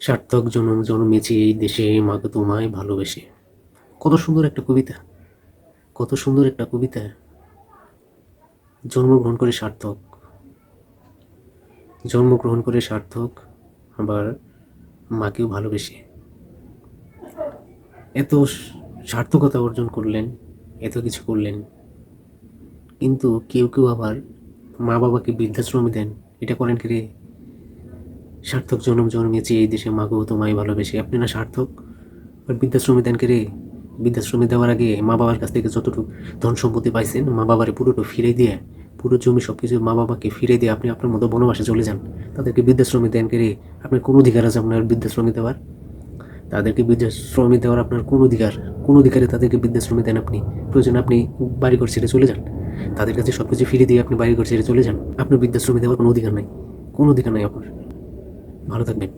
সার্থক জনম জন্মেছি এই দেশে মাকে তোমায় ভালোবেসে। কত সুন্দর একটা কবিতা, কত সুন্দর একটা কবিতা। জন্মগ্রহণ করে সার্থক, জন্মগ্রহণ করে সার্থক, আবার মাকেও ভালোবেসে। এত সার্থকতা অর্জন করলেন, এত কিছু করলেন, কিন্তু কেউ কেউ আবার মা বাবাকে বৃদ্ধাশ্রমে দেন। এটা করেন কি রে? সার্থক জনম জন্মেছি এই দেশে। মাকেও তোমায় ভালোবেসে। আপনি না সার্থক? আর বৃদ্ধাশ্রমে দেন কে রে? বৃদ্ধাশ্রমে দেওয়ার আগে মা বাবার কাছ থেকে যতটুকু ধন সম্পত্তি পাইছেন মা বাবারে পুরোটা ফিরে দিয়ে, পুরো জমি সব কিছু মা বাবাকে ফিরে দিয়ে আপনি আপনার মতো বনবাসে চলে যান। তাদেরকে বৃদ্ধাশ্রমে দেন কে রে? আপনার কোনো অধিকার আছে আপনার বৃদ্ধাশ্রমে দেওয়ার? তাদেরকে বৃদ্ধাশ্রমে দেওয়ার আপনার কোনো অধিকার? কোনো অধিকারে তাদেরকে বৃদ্ধাশ্রমে দেন আপনি? প্রয়োজন আপনি বাড়িঘর ছেড়ে চলে যান। তাদের কাছে সব কিছু ফিরে দিয়ে আপনি বাড়িঘর ছেড়ে চলে যান। আপনার বৃদ্ধাশ্রমে দেওয়ার কোনো অধিকার নাই। কোনো অধিকার নাই আপনার। മറുതങ്ങൻ